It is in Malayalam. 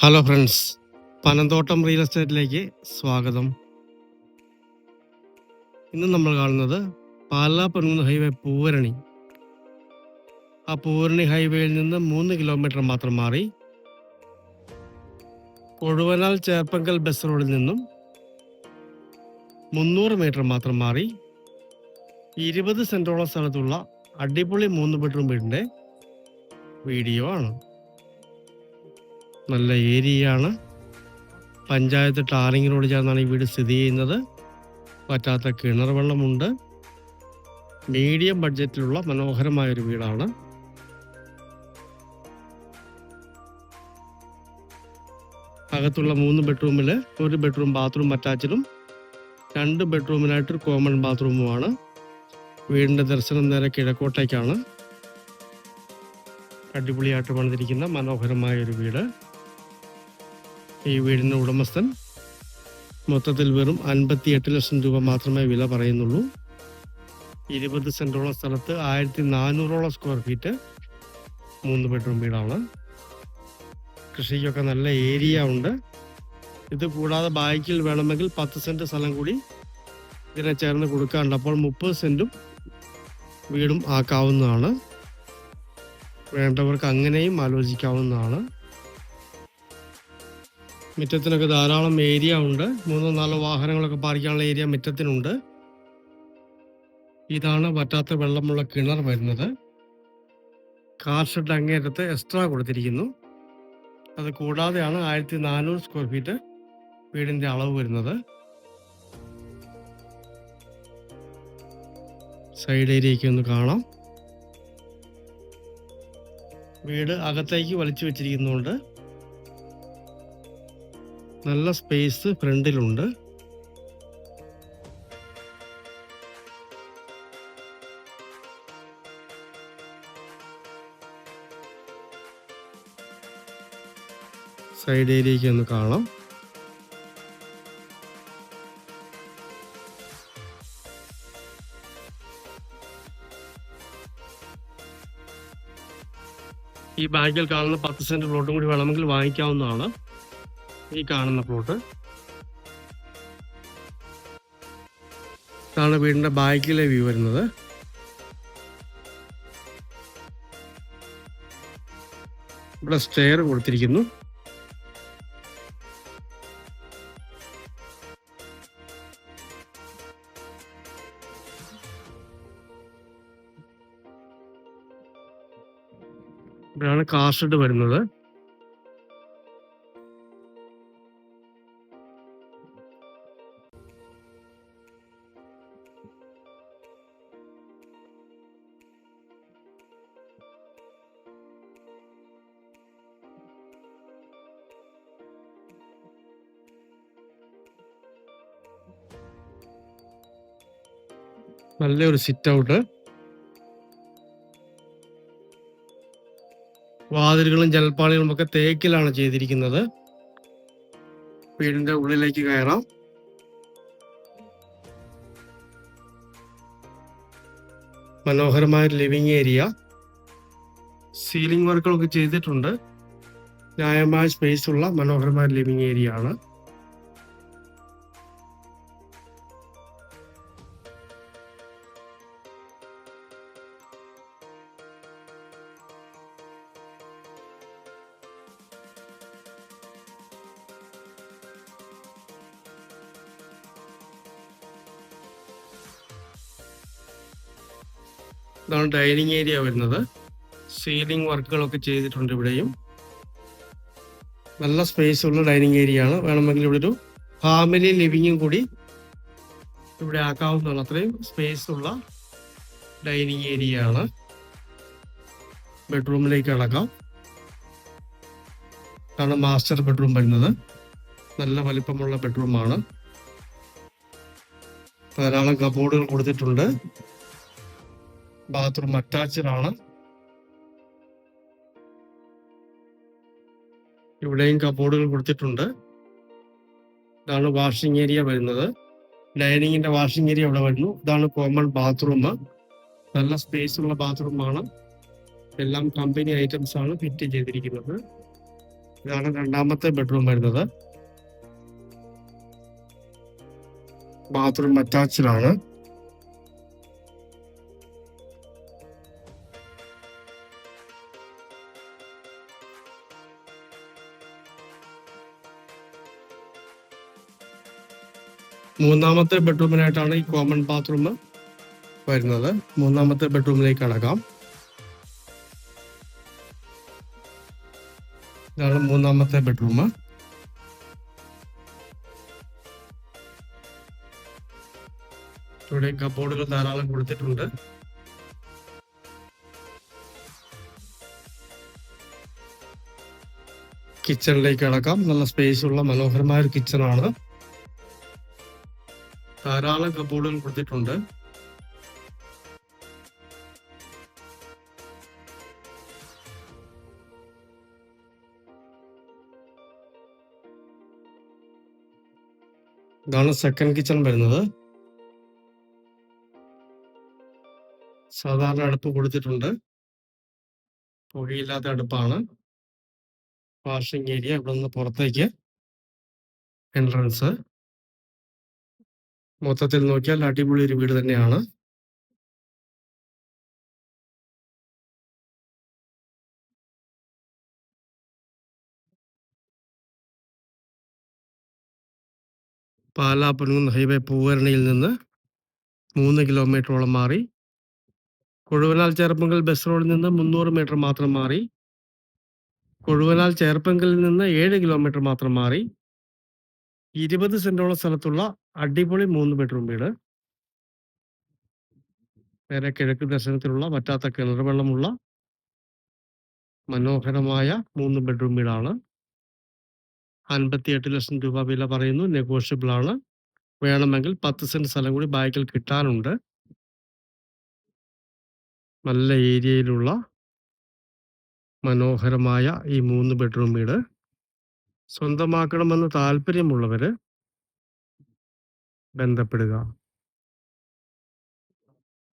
ഹലോ ഫ്രണ്ട്സ് പനന്തോട്ടം റിയൽ എസ്റ്റേറ്റിലേക്ക് സ്വാഗതം. ഇന്ന് നമ്മൾ കാണുന്നത് പാലാ പൊൻകുന്ന് ഹൈവേ പൂവരണി. ആ പൂവരണി ഹൈവേയിൽ നിന്ന് മൂന്ന് കിലോമീറ്റർ മാത്രം മാറി കൊഴുവനാൽ ചേർപ്പങ്കൽ ബസ് റോഡിൽ നിന്നും മുന്നൂറ് മീറ്റർ മാത്രം മാറി ഇരുപത് സെന്റോളം സ്ഥലത്തുള്ള അടിപൊളി മൂന്ന് ബെഡ്റൂം വീടിന്റെ വീഡിയോ ആണ്. നല്ല ഏരിയയാണ്. പഞ്ചായത്ത് റോഡ് ചേർന്നാണ് ഈ വീട് സ്ഥിതി ചെയ്യുന്നത്. പറ്റാത്ത കിണർ വെള്ളമുണ്ട്. മീഡിയം ബഡ്ജറ്റിലുള്ള മനോഹരമായൊരു വീടാണ്. അകത്തുള്ള മൂന്ന് ബെഡ്റൂമിൽ ഒരു ബെഡ്റൂം ബാത്റൂം അറ്റാച്ചിലും രണ്ട് ബെഡ്റൂമിനായിട്ടൊരു കോമൺ ബാത്റൂമുമാണ്. വീടിന്റെ ദർശനം നേരെ കിഴക്കോട്ടേക്കാണ്. അടിപൊളിയായിട്ട് പണിതിരിക്കുന്ന മനോഹരമായ ഒരു വീട്. ഈ വീടിന്റെ ഉടമസ്ഥൻ മൊത്തത്തിൽ വെറും അൻപത്തി എട്ട് ലക്ഷം രൂപ മാത്രമേ വില പറയുന്നുള്ളൂ. ഇരുപത് സെന്റോളം സ്ഥലത്ത് ആയിരത്തി നാനൂറോളം സ്ക്വയർ ഫീറ്റ് മൂന്ന് ബെഡ്റൂം വീടാണ്. കൃഷിക്കൊക്കെ നല്ല ഏരിയ ഉണ്ട്. ഇത് കൂടാതെ ബാക്കിൽ വേണമെങ്കിൽ പത്ത് സെന്റ് സ്ഥലം കൂടി ഇതിനെ ചേർന്ന് കൊടുക്കാറുണ്ട്. അപ്പോൾ മുപ്പത് സെന്റും വീടും ആക്കാവുന്നതാണ്. വേണ്ടവർക്ക് അങ്ങനെയും ആലോചിക്കാവുന്നതാണ്. മുറ്റത്തിനൊക്കെ ധാരാളം ഏരിയ ഉണ്ട്. മൂന്നോ നാലോ വാഹനങ്ങളൊക്കെ പാർക്കാനുള്ള ഏരിയ മുറ്റത്തിനുണ്ട്. ഇതാണ് വറ്റാത്ത വെള്ളമുള്ള കിണർ വരുന്നത്. കാർ ഷെഡ് അങ്ങേറ്റത്ത് എക്സ്ട്രാ കൊടുത്തിരിക്കുന്നു. അത് കൂടാതെയാണ് ആയിരത്തി നാനൂറ് സ്ക്വയർ ഫീറ്റ് വീടിന്റെ അളവ് വരുന്നത്. സൈഡ് ഏരിയയ്ക്ക് ഒന്ന് കാണാം. വീട് അകത്തേക്ക് വലിച്ചു വെച്ചിരിക്കുന്നുണ്ട്. നല്ല സ്പേസ് ഫ്രണ്ടിലുണ്ട്. സൈഡ് ഏരിയയ്ക്ക് ഒന്ന് കാണാം. ഈ ബാങ്കിൽ കാണുന്ന പത്ത് സെന്റ് പ്ലോട്ടും കൂടി വേണമെങ്കിൽ വാങ്ങിക്കാവുന്നതാണ്. ഈ കാണുന്ന പ്ലോട്ട് ഇതാണ് വീടിന്റെ ബാക്കിലെ വ്യൂ വരുന്നത്. ഇവിടെ സ്റ്റെയർ കൊടുത്തിരിക്കുന്നു. ഇവിടെയാണ് കാർ വരുന്നത്. നല്ലൊരു സിറ്റ് ഔട്ട് വാതിലുകളും ജലപ്പാളികളും ഒക്കെ തേക്കിലാണ് ചെയ്തിരിക്കുന്നത്. വീടിന്റെ ഉള്ളിലേക്ക് കയറാം. മനോഹരമായ ലിവിങ് ഏരിയ സീലിംഗ് വർക്കുകളൊക്കെ ചെയ്തിട്ടുണ്ട്. ന്യായമായ സ്പേസ് ഉള്ള മനോഹരമായ ലിവിങ് ഏരിയ ആണ്. ഇതാണ് ഡൈനിങ് ഏരിയ വരുന്നത്. സീലിംഗ് വർക്കുകളൊക്കെ ചെയ്തിട്ടുണ്ട് ഇവിടെയും. നല്ല സ്പേസ് ഉള്ള ഡൈനിങ് ഏരിയ ആണ്. വേണമെങ്കിൽ ഇവിടെ ഒരു ഫാമിലി ലിവിങ്ങും കൂടി ഇവിടെ ആക്കാവുന്നതാണ്. അത്രയും സ്പേസ് ഉള്ള ഡൈനിങ് ഏരിയ ആണ്. ബെഡ്റൂമിലേക്ക് അടക്കാം ാണ് മാസ്റ്റർ ബെഡ്റൂം വരുന്നത്. നല്ല വലിപ്പമുള്ള ബെഡ്റൂമാണ്. ധാരാളം കബോർഡുകൾ കൊടുത്തിട്ടുണ്ട്. ബാത്റൂം അറ്റാച്ച്ഡ് ആണ്. ഇവിടെയും കബോർഡുകൾ കൊടുത്തിട്ടുണ്ട്. ഇതാണ് വാഷിംഗ് ഏരിയ വരുന്നത്. ഡൈനിങ്ങിന്റെ വാഷിംഗ് ഏരിയ ഇവിടെ വരുന്നു. ഇതാണ് കോമൺ ബാത്റൂം നല്ല സ്പേസ് ഉള്ള ബാത്റൂമാണ് എല്ലാം കമ്പനി ഐറ്റംസ് ആണ് ഫിറ്റ് ചെയ്തിരിക്കുന്നത്. ഇതാണ് രണ്ടാമത്തെ ബെഡ്റൂം വരുന്നത്. ബാത്റൂം അറ്റാച്ച്ഡാണ് മൂന്നാമത്തെ ബെഡ്റൂമിനായിട്ടാണ് ഈ കോമൺ ബാത്റൂം വരുന്നത്. മൂന്നാമത്തെ ബെഡ്റൂമിലേക്ക് കടക്കാം. ഇതാണ് മൂന്നാമത്തെ ബെഡ്റൂം. ഇവിടെ കബോർഡുകൾ ധാരാളം കൊടുത്തിട്ടുണ്ട്. കിച്ചണിലേക്ക് കടക്കാം. നല്ല സ്പേസ് ഉള്ള മനോഹരമായ ഒരു കിച്ചണാണ് ധാരാളം കബോർഡുകൾ കൊടുത്തിട്ടുണ്ട്. ഇതാണ് സെക്കൻഡ് കിച്ചൺ വരുന്നത്. സാധാരണ അടുപ്പ് കൊടുത്തിട്ടുണ്ട്. പുകയില്ലാത്ത അടുപ്പാണ്. വാഷിംഗ് ഏരിയ ഇവിടെ നിന്ന് പുറത്തേക്ക് എൻട്രൻസ് മൊത്തത്തിൽ നോക്കിയാൽ അടിപൊളി ഒരു വീട് തന്നെയാണ്. പാലാ ഹൈവേ പൂവരണിയിൽ നിന്ന് മൂന്ന് കിലോമീറ്ററോളം മാറി. കൊഴുവനാൽ ചേർപ്പങ്കൽ ബസ് റോഡിൽ നിന്ന് മുന്നൂറ് മീറ്റർ മാത്രം മാറി. കൊഴുവനാൽ ചേർപ്പങ്കലിൽ നിന്ന് ഏഴ് കിലോമീറ്റർ മാത്രം മാറി. ഇരുപത് സെന്റോളം സ്ഥലത്തുള്ള അടിപൊളി മൂന്ന് ബെഡ്റൂം വീട്. നേരെ കിഴക്ക് ദർശനത്തിലുള്ള വറ്റാത്ത കിണർ വെള്ളമുള്ള മനോഹരമായ മൂന്ന് ബെഡ്റൂം വീടാണ്. അൻപത്തിയെട്ട് ലക്ഷം രൂപ വില പറയുന്നു. നെഗോഷ്യബിൾ ആണ്. വേണമെങ്കിൽ പത്ത് സെന്റ് സ്ഥലം കൂടി ബാക്കിൽ കിട്ടാനുണ്ട്. നല്ല ഏരിയയിലുള്ള മനോഹരമായ ഈ മൂന്ന് ബെഡ്റൂം വീട്. സ്വന്തമാക്കണമെന്ന് താല്പര്യമുള്ളവര് ബന്ധപ്പെടുക.